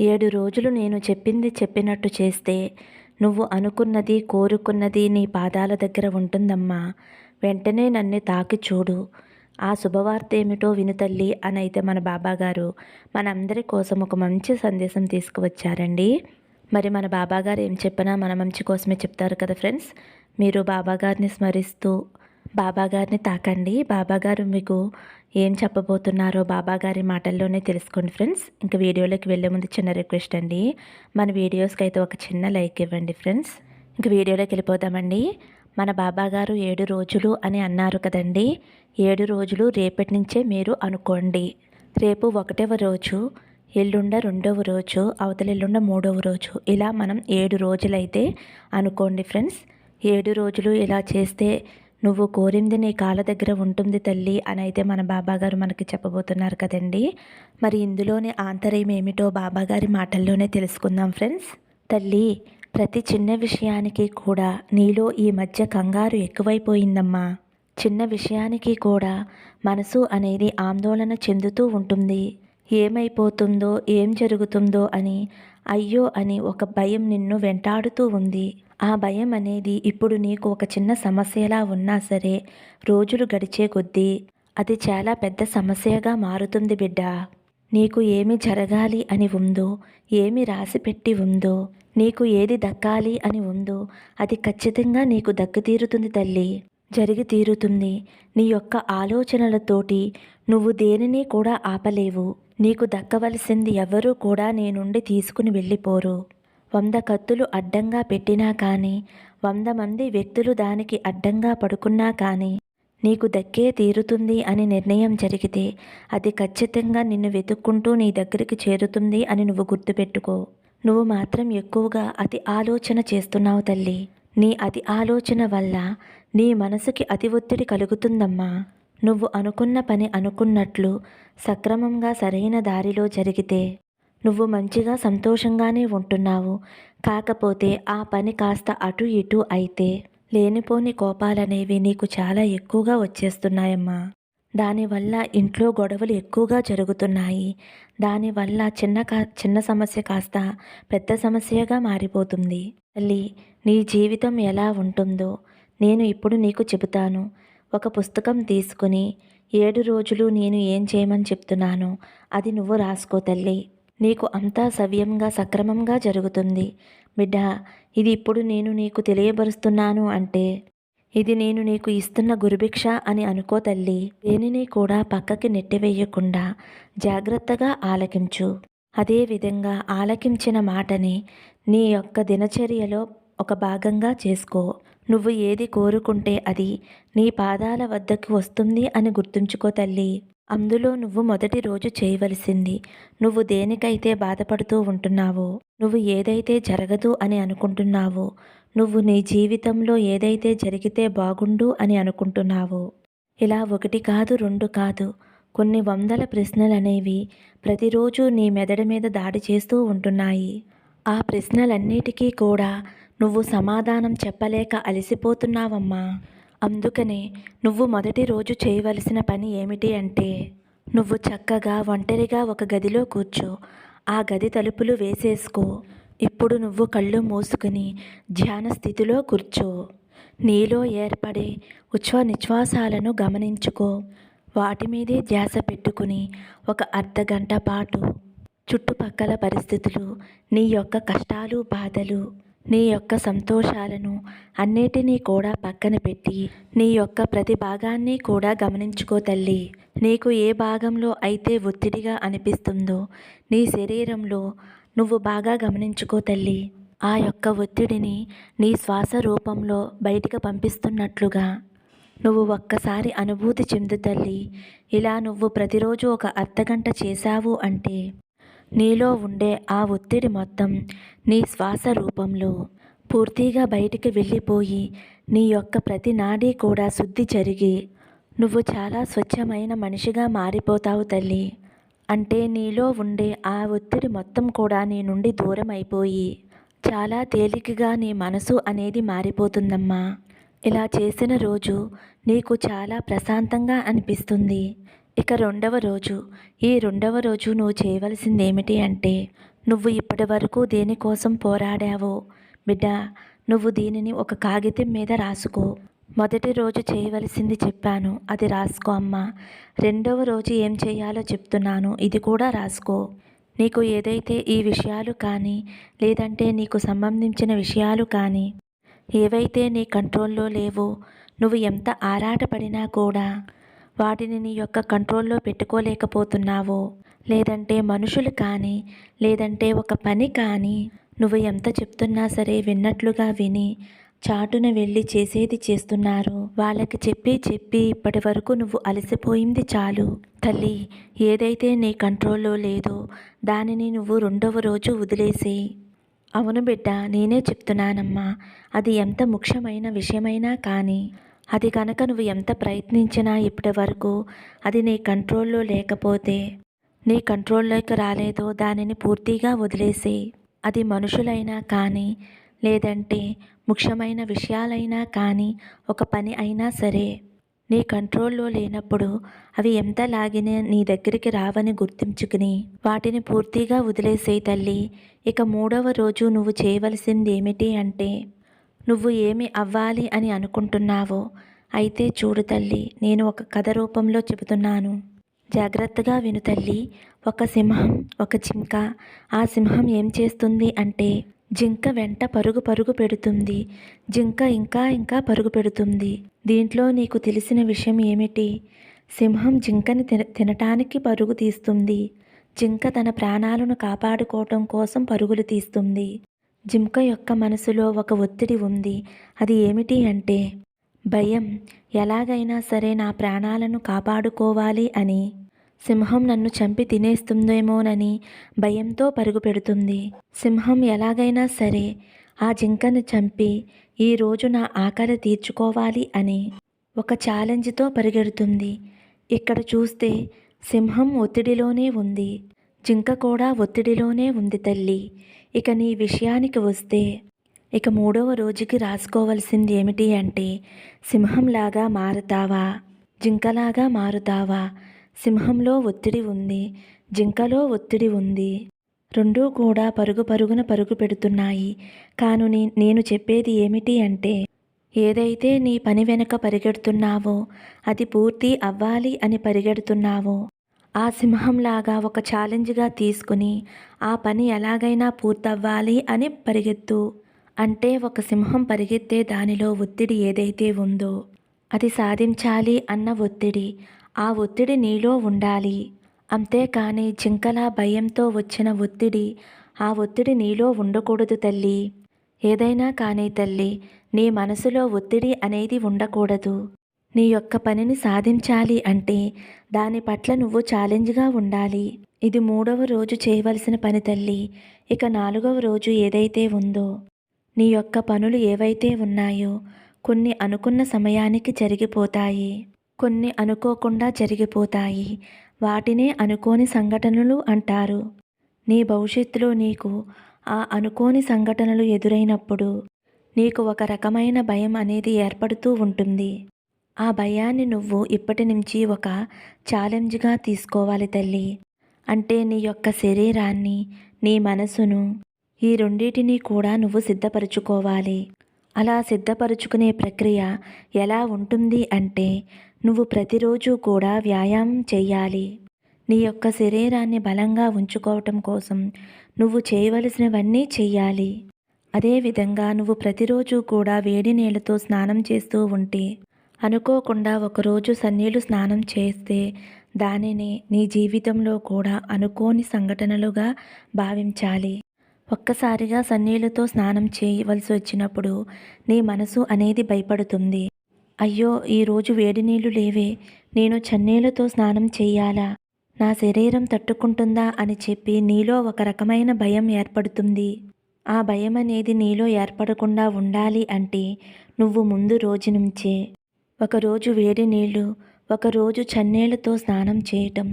ఏడు రోజులు నేను చెప్పింది చెప్పినట్టు చేస్తే నువ్వు అనుకున్నది కోరుకున్నది నీ పాదాల దగ్గర ఉంటుందమ్మా. వెంటనే నన్ను తాకి చూడు. ఆ శుభవార్త ఏమిటో వినుతల్లి అని అయితే మన బాబాగారు మనందరి కోసం ఒక మంచి సందేశం తీసుకువచ్చారండి. మరి మన బాబాగారు ఏం చెప్పినా మన మంచి కోసమే చెప్తారు కదా ఫ్రెండ్స్? మీరు బాబాగారిని స్మరిస్తూ బాబాగారిని తాకండి. బాబాగారు మీకు ఏం చెప్పబోతున్నారో బాబాగారి మాటల్లోనే తెలుసుకోండి ఫ్రెండ్స్. ఇంకా వీడియోలోకి వెళ్ళే ముందు చిన్న రిక్వెస్ట్ అండి. మన వీడియోస్కి అయితే ఒక చిన్న లైక్ ఇవ్వండి ఫ్రెండ్స్. ఇంక వీడియోలోకి వెళ్ళిపోతామండి మన బాబాగారు ఏడు రోజులు అని అన్నారు కదండి. ఏడు రోజులు రేపటి నుంచే మీరు అనుకోండి. రేపు ఒకటవ రోజు ఎల్లుండ రెండవ రోజు అవతల ఎల్లుండ మూడవ రోజు ఇలా మనం ఏడు రోజులైతే అనుకోండి ఫ్రెండ్స్. ఏడు రోజులు ఇలా చేస్తే నువ్వు కోరింది నీ కాళ్ళ దగ్గర ఉంటుంది తల్లి అని అయితే మన బాబాగారు మనకి చెప్పబోతున్నారు కదండి. మరి ఇందులోని ఆంతర్యం ఏమిటో బాబాగారి మాటల్లోనే తెలుసుకుందాం ఫ్రెండ్స్. తల్లి ప్రతి చిన్న విషయానికి కూడా నీలో ఈ మధ్య కంగారు ఎక్కువైపోయిందమ్మా. చిన్న విషయానికి కూడా మనసు అనేది ఆందోళన చెందుతూ ఉంటుంది. ఏమైపోతుందో ఏం జరుగుతుందో అని అయ్యో అని ఒక భయం నిన్ను వెంటాడుతూ ఉంది. ఆ భయం అనేది ఇప్పుడు నీకు ఒక చిన్న సమస్యలా ఉన్నా సరే రోజులు గడిచే కొద్దీ అది చాలా పెద్ద సమస్యగా మారుతుంది బిడ్డ. నీకు ఏమి జరగాలి అని ఉందో ఏమి రాసిపెట్టి ఉందో నీకు ఏది దక్కాలి అని ఉందో అది ఖచ్చితంగా నీకు దక్కుతీరుతుంది తల్లి. జరిగి తీరుతుంది. నీ యొక్క ఆలోచనలతోటి నువ్వు దేనిని కూడా ఆపలేవు. నీకు దక్కవలసింది ఎవరూ కూడా నీ నుండి తీసుకుని వెళ్ళిపోరు. వంద కత్తులు అడ్డంగా పెట్టినా కానీ వంద మంది వ్యక్తులు దానికి అడ్డంగా పడుకున్నా కానీ నీకు దక్కే తీరుతుంది అని నిర్ణయం జరిగితే అది ఖచ్చితంగా నిన్ను వెతుక్కుంటూ నీ దగ్గరికి చేరుతుంది అని నువ్వు గుర్తుపెట్టుకో. నువ్వు మాత్రం ఎక్కువగా అతి ఆలోచన చేస్తున్నావు తల్లి. నీ అతి ఆలోచన వల్ల నీ మనసుకి అతి ఒత్తిడి కలుగుతుందమ్మా. నువ్వు అనుకున్న పని అనుకున్నట్లు సక్రమంగా సరైన దారిలో జరిగితే నువ్వు మంచిగా సంతోషంగానే ఉంటున్నావు. కాకపోతే ఆ పని కాస్త అటు ఇటు అయితే లేనిపోని కోపాలనేవి నీకు చాలా ఎక్కువగా వచ్చేస్తున్నాయమ్మా. దానివల్ల ఇంట్లో గొడవలు ఎక్కువగా జరుగుతున్నాయి. దానివల్ల చిన్న కా చిన్న సమస్య కాస్త పెద్ద సమస్యగా మారిపోతుంది. తల్లి నీ జీవితం ఎలా ఉంటుందో నేను ఇప్పుడు నీకు చెబుతాను. ఒక పుస్తకం తీసుకుని ఏడు రోజులు నేను ఏం చేయమని చెప్తున్నానో అది నువ్వు రాసుకో తల్లి. నీకు అంతా సవ్యంగా సక్రమంగా జరుగుతుంది. బిడ్డ ఇది ఇప్పుడు నేను నీకు తెలియబరుస్తున్నాను అంటే ఇది నేను నీకు ఇస్తున్న గురుభిక్ష అని అనుకో తల్లి. దేనిని కూడా పక్కకి నెట్టివేయకుండా జాగ్రత్తగా ఆలకించు. అదేవిధంగా ఆలకించిన మాటని నీ యొక్క దినచర్యలో ఒక భాగంగా చేసుకో. నువ్వు ఏది కోరుకుంటే అది నీ పాదాల వద్దకు వస్తుంది అని గుర్తుంచుకో తల్లి. అందులో నువ్వు మొదటి రోజు చేయవలసింది నువ్వు దేనికైతే బాధపడుతూ ఉంటున్నావో నువ్వు ఏదైతే జరగదు అని అనుకుంటున్నావో నువ్వు నీ జీవితంలో ఏదైతే జరిగితే బాగుండు అని అనుకుంటున్నావో. ఇలా ఒకటి కాదు రెండు కాదు. కొన్ని వందల ప్రశ్నలు అనేవి ప్రతిరోజు నీ మెదడు మీద దాడి చేస్తూ ఉంటున్నాయి. ఆ ప్రశ్నలన్నిటికీ కూడా నువ్వు సమాధానం చెప్పలేక అలసిపోతున్నావమ్మా. అందుకనే నువ్వు మొదటి రోజు చేయవలసిన పని ఏమిటి అంటే నువ్వు చక్కగా ఒంటరిగా ఒక గదిలో కూర్చో ఆ గది తలుపులు వేసేసుకో. ఇప్పుడు నువ్వు కళ్ళు మూసుకుని ధ్యాన స్థితిలో కూర్చో. నీలో ఏర్పడే ఉచ్ఛ్వ నిశ్వాసాలను గమనించుకో. వాటి మీదే ధ్యాస పెట్టుకుని ఒక అర్ధ గంట పాటు చుట్టుపక్కల పరిస్థితులు నీ యొక్క కష్టాలు బాధలు నీ యొక్క సంతోషాలను అన్నిటినీ కూడా పక్కన పెట్టి నీ యొక్క ప్రతి భాగాన్ని కూడా గమనించుకో తల్లి. నీకు ఏ భాగంలో అయితే ఒత్తిడిగా అనిపిస్తుందో నీ శరీరంలో నువ్వు బాగా గమనించుకో తల్లి. ఆ యొక్క ఒత్తిడిని నీ శ్వాస రూపంలో బయటికి పంపిస్తున్నట్లుగా నువ్వు ఒక్కసారి అనుభూతి చెందు తల్లి. ఇలా నువ్వు ప్రతిరోజు ఒక అర్ధగంట చేశావు అంటే నీలో ఉండే ఆ ఒత్తిడి మొత్తం నీ శ్వాస రూపంలో పూర్తిగా బయటికి వెళ్ళిపోయి నీ యొక్క ప్రతి నాడీ కూడా శుద్ధి జరిగి నువ్వు చాలా స్వచ్ఛమైన మనిషిగా మారిపోతావు తల్లి. అంటే నీలో ఉండే ఆ ఒత్తిడి మొత్తం కూడా నీ నుండి దూరం అయిపోయి చాలా తేలికగా నీ మనసు అనేది మారిపోతుందమ్మా. ఇలా చేసిన రోజు నీకు చాలా ప్రశాంతంగా అనిపిస్తుంది. ఇక రెండవ రోజు. ఈ రెండవ రోజు నువ్వు చేయవలసింది ఏమిటి అంటే నువ్వు ఇప్పటి వరకు దేనికోసం పోరాడావో? బిడ్డ నువ్వు దీనిని ఒక కాగితం మీద రాసుకో. మొదటి రోజు చేయవలసింది చెప్పాను అది రాసుకో అమ్మా. రెండవ రోజు ఏం చేయాలో చెప్తున్నాను ఇది కూడా రాసుకో. నీకు ఏదైతే ఈ విషయాలు కానీ లేదంటే నీకు సంబంధించిన విషయాలు కానీ ఏవైతే నీ కంట్రోల్లో లేవో నువ్వు ఎంత ఆరాటపడినా కూడా వాటిని నీ యొక్క కంట్రోల్లో పెట్టుకోలేకపోతున్నావో. లేదంటే మనుషులు కానీ లేదంటే ఒక పని కానీ నువ్వు ఎంత చెప్తున్నా సరే విన్నట్లుగా విని చాటున వెళ్ళి చేసేది చేస్తున్నారు. వాళ్ళకి చెప్పి చెప్పి ఇప్పటి వరకు నువ్వు అలసిపోయింది చాలు. తల్లి ఏదైతే నీ కంట్రోల్లో లేదో దానిని నువ్వు రెండవ రోజు వదిలేసి. అవును బిడ్డ నేనే చెప్తున్నానమ్మా. అది ఎంత ముఖ్యమైన విషయమైనా కానీ అది కనుక నువ్వు ఎంత ప్రయత్నించినా ఇప్పటి వరకు అది నీ కంట్రోల్లో లేకపోతే నీ కంట్రోల్లోకి రాలేదో దానిని పూర్తిగా వదిలేసి అది మనుషులైనా కానీ లేదంటే ముఖ్యమైన విషయాలైనా కానీ ఒక పని అయినా సరే నీ కంట్రోల్లో లేనప్పుడు అవి ఎంత లాగినా నీ దగ్గరికి రావని గుర్తుంచుకుని వాటిని పూర్తిగా వదిలేసే తల్లి. ఇక మూడవ రోజు నువ్వు చేయవలసింది ఏమిటి అంటే నువ్వు ఏమి అవ్వాలి అని అనుకుంటున్నావో అయితే చూడు తల్లి నేను ఒక కథ రూపంలో చెబుతున్నాను. జాగ్రత్తగా విను తల్లి ఒక సింహం ఒక జింక ఆ సింహం ఏం చేస్తుంది అంటే జింక వెంట పరుగు పరుగు పెడుతుంది. జింక ఇంకా ఇంకా పరుగు పెడుతుంది. దీంట్లో నీకు తెలిసిన విషయం ఏమిటి? సింహం జింకని తిన తినటానికి పరుగు తీస్తుంది. జింక తన ప్రాణాలను కాపాడుకోవటం కోసం పరుగులు తీస్తుంది. జింక యొక్క మనసులో ఒక ఒత్తిడి ఉంది. అది ఏమిటి అంటే భయం. ఎలాగైనా సరే నా ప్రాణాలను కాపాడుకోవాలి అని. సింహం నన్ను చంపి తినేస్తుందేమోనని భయంతో పరుగు పెడుతుంది. సింహం ఎలాగైనా సరే ఆ జింకను చంపి ఈ రోజు నా ఆకలి తీర్చుకోవాలి అని ఒక ఛాలెంజ్తో పరిగెడుతుంది. ఇక్కడ చూస్తే సింహం ఒత్తిడిలోనే ఉంది. జింక కూడా ఒత్తిడిలోనే ఉంది తల్లి. ఇక నీ విషయానికి వస్తే ఇక మూడవ రోజుకి రాసుకోవలసింది ఏమిటి అంటే సింహంలాగా మారుతావా? జింకలాగా మారుతావా? సింహంలో ఒత్తిడి ఉంది జింకలో ఒత్తిడి ఉంది. రెండూ కూడా పరుగు పరుగున పరుగు పెడుతున్నాయి. కాను నేను చెప్పేది ఏమిటి అంటే ఏదైతే నీ పని వెనుక పరిగెడుతున్నావో అది పూర్తి అవ్వాలి అని పరిగెడుతున్నావో ఆ సింహంలాగా ఒక ఛాలెంజ్గా తీసుకుని ఆ పని ఎలాగైనా పూర్తవ్వాలి అని పరిగెత్తు. అంటే ఒక సింహం పరిగెత్తే దానిలో ఒత్తిడి ఏదైతే ఉందో అది సాధించాలి అన్న ఒత్తిడి. ఆ ఒత్తిడి నీలో ఉండాలి. అంతేకాని జింకల భయంతో వచ్చిన ఒత్తిడి ఆ ఒత్తిడి నీలో ఉండకూడదు తల్లి. ఏదైనా కానీ తల్లి నీ మనసులో ఒత్తిడి అనేది ఉండకూడదు. నీ యొక్క పనిని సాధించాలి అంటే దాని పట్ల నువ్వు ఛాలెంజ్గా ఉండాలి. ఇది మూడవ రోజు చేయవలసిన పని తల్లి. ఇక నాలుగవ రోజు ఏదైతే ఉందో నీ యొక్క పనులు ఏవైతే ఉన్నాయో కొన్ని అనుకున్న సమయానికి జరిగిపోతాయి. కొన్ని అనుకోకుండా జరిగిపోతాయి. వాటినే అనుకోని సంఘటనలు అంటారు. నీ భవిష్యత్తులో నీకు ఆ అనుకోని సంఘటనలు ఎదురైనప్పుడు నీకు ఒక రకమైన భయం అనేది ఏర్పడుతూ ఉంటుంది. ఆ భయాన్ని నువ్వు ఇప్పటి నుంచి ఒక ఛాలెంజ్గా తీసుకోవాలి తల్లి. అంటే నీ యొక్క శరీరాన్ని నీ మనసును ఈ రెండింటినీ కూడా నువ్వు సిద్ధపరచుకోవాలి. అలా సిద్ధపరుచుకునే ప్రక్రియ ఎలా ఉంటుంది అంటే నువ్వు ప్రతిరోజు కూడా వ్యాయామం చేయాలి నీ యొక్క శరీరాన్ని బలంగా ఉంచుకోవటం కోసం నువ్వు చేయవలసినవన్నీ చెయ్యాలి. అదేవిధంగా నువ్వు ప్రతిరోజు కూడా వేడి నీళ్ళతో స్నానం చేస్తూ ఉంటే అనుకోకుండా ఒకరోజు సన్నీళ్ళు స్నానం చేస్తే దానిని నీ జీవితంలో కూడా అనుకోని సంఘటనలుగా భావించాలి. ఒక్కసారిగా సన్నీళ్ళతో స్నానం చేయవలసి వచ్చినప్పుడు నీ మనసు అనేది భయపడుతుంది. అయ్యో ఈరోజు వేడి నీళ్ళు లేవే నేను చన్నీళ్ళతో స్నానం చేయాలా? నా శరీరం తట్టుకుంటుందా అని చెప్పి నీలో ఒక రకమైన భయం ఏర్పడుతుంది. ఆ భయం అనేది నీలో ఏర్పడకుండా ఉండాలి అంటే నువ్వు ముందు రోజు నుంచే ఒకరోజు వేడి నీళ్ళు ఒకరోజు చన్నీళ్ళతో స్నానం చేయటం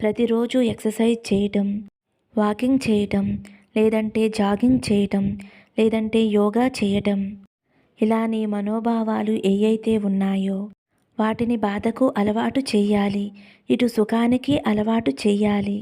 ప్రతిరోజు ఎక్సర్సైజ్ చేయటం వాకింగ్ చేయటం లేదంటే జాగింగ్ చేయటం లేదంటే యోగా చేయటం. ఇలా నీ మనోభావాలు ఏవైతే ఉన్నాయో వాటిని బాధకు అలవాటు చెయ్యాలి. ఇటు సుఖానికి అలవాటు చెయ్యాలి.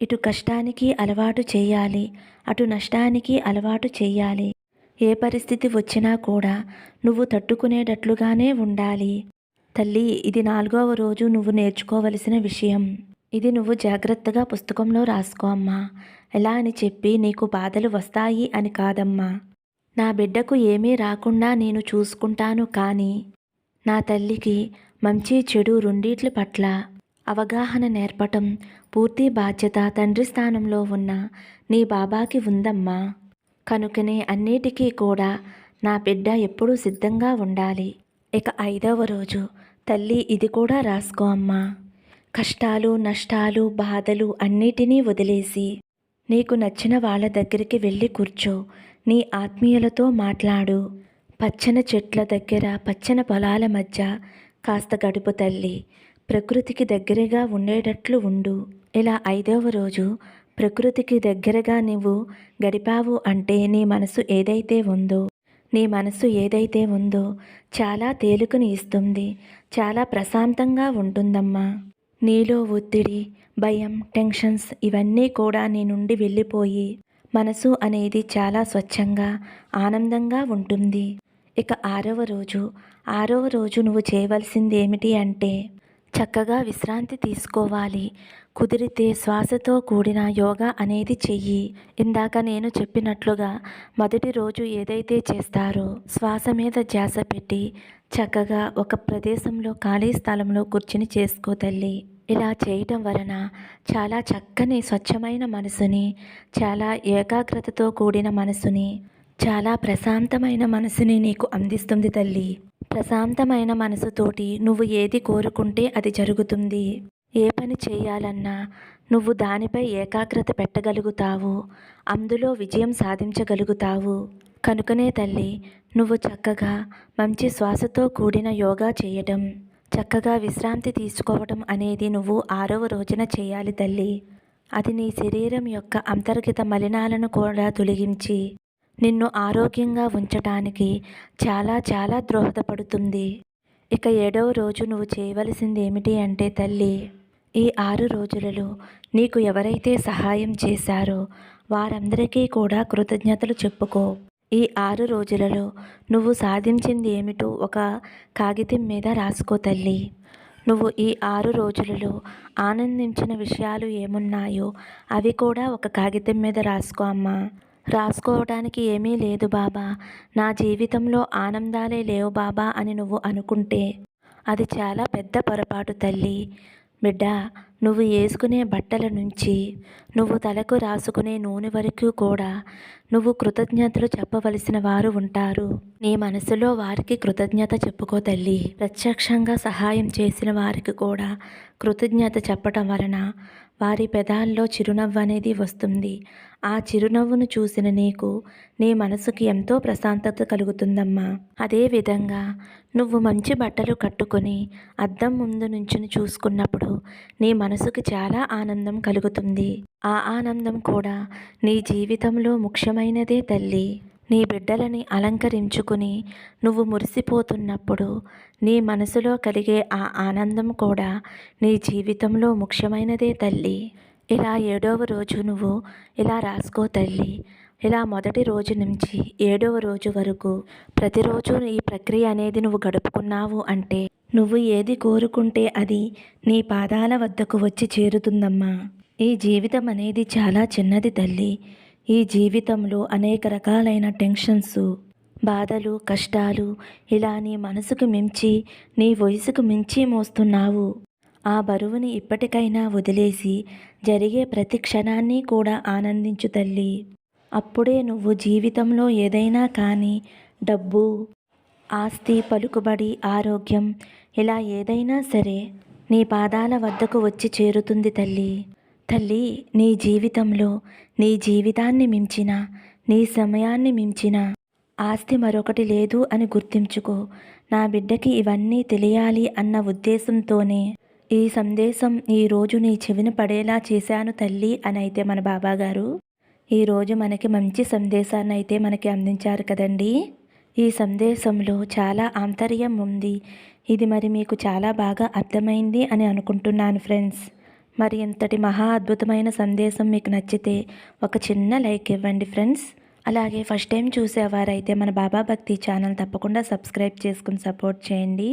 ఇటు కష్టానికి అలవాటు చేయాలి అటు నష్టానికి అలవాటు చేయాలి ఏ పరిస్థితి వచ్చినా కూడా నువ్వు తట్టుకునేటట్లుగానే ఉండాలి. తల్లి ఇది నాలుగవ రోజు నువ్వు నేర్చుకోవలసిన విషయం. ఇది నువ్వు జాగ్రత్తగా పుస్తకంలో రాసుకో అమ్మా. ఎలా అని చెప్పి నీకు బాధలు వస్తాయి అని కాదమ్మా. నా బిడ్డకు ఏమీ రాకుండా నేను చూసుకుంటాను కానీ నా తల్లికి మంచి చెడు రెండిట్ల పట్ల అవగాహన నేర్పటం పూర్తి బాధ్యత తండ్రి స్థానంలో ఉన్న నీ బాబాకి ఉందమ్మా. కనుకనే అన్నిటికీ కూడా నా బిడ్డ ఎప్పుడూ సిద్ధంగా ఉండాలి. ఇక ఐదవ రోజు. తల్లి ఇది కూడా రాసుకో అమ్మా. కష్టాలు నష్టాలు బాధలు అన్నిటినీ వదిలేసి నీకు నచ్చిన వాళ్ళ దగ్గరికి వెళ్ళి కూర్చో. నీ ఆత్మీయులతో మాట్లాడు. పచ్చని చెట్ల దగ్గర పచ్చని పొలాల మధ్య కాస్త గడుపు తల్లి. ప్రకృతికి దగ్గరగా ఉండేటట్లు ఉండు. ఇలా ఐదవ రోజు ప్రకృతికి దగ్గరగా నువ్వు గడిపావు అంటే నీ మనసు ఏదైతే ఉందో నీ మనసు ఏదైతే ఉందో చాలా తేలికని ఇస్తుంది చాలా ప్రశాంతంగా ఉంటుందమ్మా. నీలో ఒత్తిడి భయం టెన్షన్స్ ఇవన్నీ కూడా నీ నుండి వెళ్ళిపోయి మనసు అనేది చాలా స్వచ్ఛంగా ఆనందంగా ఉంటుంది. ఇక ఆరవ రోజు ఆరవ రోజు నువ్వు చేయవలసింది ఏమిటి అంటే చక్కగా విశ్రాంతి తీసుకోవాలి. కుదిరితే శ్వాసతో కూడిన యోగా అనేది చెయ్యి. ఇందాక నేను చెప్పినట్లుగా మొదటి రోజు ఏదైతే చేస్తారో శ్వాస మీద ధ్యాస పెట్టి చక్కగా ఒక ప్రదేశంలో ఖాళీ స్థలంలో కూర్చుని చేసుకో తల్లి. ఇలా చేయటం వలన చాలా చక్కని స్వచ్ఛమైన మనసుని చాలా ఏకాగ్రతతో కూడిన మనసుని చాలా ప్రశాంతమైన మనసుని నీకు అందిస్తుంది తల్లి. ప్రశాంతమైన మనసుతోటి నువ్వు ఏది కోరుకుంటే అది జరుగుతుంది. ఏ పని చేయాలన్నా నువ్వు దానిపై ఏకాగ్రత పెట్టగలుగుతావు. అందులో విజయం సాధించగలుగుతావు. కనుకనే తల్లి నువ్వు చక్కగా మంచి శ్వాసతో కూడిన యోగా చేయటం చక్కగా విశ్రాంతి తీసుకోవటం అనేది నువ్వు ఆరవ రోజున చేయాలి తల్లి. అది నీ శరీరం యొక్క అంతర్గత మలినాలను కూడా తొలగించి నిన్ను ఆరోగ్యంగా ఉంచటానికి చాలా చాలా దోహదపడుతుంది. ఇక ఏడవ రోజు నువ్వు చేయవలసింది ఏమిటి అంటే తల్లి ఈ ఆరు రోజులలో నీకు ఎవరైతే సహాయం చేశారో వారందరికీ కూడా కృతజ్ఞతలు చెప్పుకో. ఈ ఆరు రోజులలో నువ్వు సాధించింది ఏమిటో ఒక కాగితం మీద రాసుకో తల్లి. నువ్వు ఈ ఆరు రోజులలో ఆనందించిన విషయాలు ఏమున్నాయో అవి కూడా ఒక కాగితం మీద రాసుకో అమ్మా. రాసుకోవడానికి ఏమీ లేదు బాబా. నా జీవితంలో ఆనందాలే లేవు బాబా అని నువ్వు అనుకుంటే అది చాలా పెద్ద పొరపాటు తల్లి. బిడ్డ నువ్వు వేసుకునే బట్టల నుంచి నువ్వు తలకు రాసుకునే నూనె వరకు కూడా నువ్వు కృతజ్ఞతలు చెప్పవలసిన వారు ఉంటారు. నీ మనసులో వారికి కృతజ్ఞత చెప్పుకో తల్లి. ప్రత్యక్షంగా సహాయం చేసిన వారికి కూడా కృతజ్ఞత చెప్పటం వలన వారి పెదాల్లో చిరునవ్వు అనేది వస్తుంది. ఆ చిరునవ్వును చూసిన నీకు నీ మనసుకి ఎంతో ప్రశాంతత కలుగుతుందమ్మా. అదేవిధంగా నువ్వు మంచి బట్టలు కట్టుకొని అద్దం ముందు నుంచుని చూసుకున్నప్పుడు నీ మనసుకి చాలా ఆనందం కలుగుతుంది. ఆ ఆనందం కూడా నీ జీవితంలో ముఖ్యమైనదే తల్లి. నీ బిడ్డలని అలంకరించుకుని నువ్వు మురిసిపోతున్నప్పుడు నీ మనసులో కలిగే ఆ ఆనందం కూడా నీ జీవితంలో ముఖ్యమైనదే తల్లి. ఇలా ఏడవ రోజు నువ్వు ఇలా రాసుకో తల్లి. ఇలా మొదటి రోజు నుంచి ఏడవ రోజు వరకు ప్రతిరోజు ఈ ప్రక్రియ అనేది నువ్వు గడుపుకున్నావు అంటే నువ్వు ఏది కోరుకుంటే అది నీ పాదాల వద్దకు వచ్చి చేరుతుందమ్మా. ఈ జీవితం అనేది చాలా చిన్నది తల్లి. ఈ జీవితంలో అనేక రకాలైన టెన్షన్స్ బాధలు కష్టాలు ఇలా నీ మనసుకు మించి నీ వయసుకు మించి మోస్తున్నావు. ఆ బరువుని ఇప్పటికైనా వదిలేసి జరిగే ప్రతి క్షణాన్ని కూడా ఆనందించు తల్లి. అప్పుడే నువ్వు జీవితంలో ఏదైనా కానీ డబ్బు ఆస్తి పలుకుబడి ఆరోగ్యం ఇలా ఏదైనా సరే నీ పాదాల వద్దకు వచ్చి చేరుతుంది తల్లి. తల్లి నీ జీవితంలో నీ జీవితాన్ని మించిన నీ సమయాన్ని మించిన ఆస్తి మరొకటి లేదు అని గుర్తించుకో. నా బిడ్డకి ఇవన్నీ తెలియాలి అన్న ఉద్దేశంతోనే ఈ సందేశం ఈరోజు నీ చెవిన పడేలా చేశాను తల్లి అని అయితే మన బాబాగారు. ఈరోజు మనకి మంచి సందేశాన్ని అయితే మనకి అందించారు కదండి. ఈ సందేశంలో చాలా ఆంతర్యం ఉంది. ఇది మరి మీకు చాలా బాగా అర్థమైంది అని అనుకుంటున్నాను ఫ్రెండ్స్. మరి ఇంతటి మహా అద్భుతమైన సందేశం మీకు నచ్చితే ఒక చిన్న లైక్ ఇవ్వండి ఫ్రెండ్స్. అలాగే ఫస్ట్ టైం చూసేవారైతే మన బాబా భక్తి ఛానల్ తప్పకుండా సబ్స్క్రైబ్ చేసుకుని సపోర్ట్ చేయండి.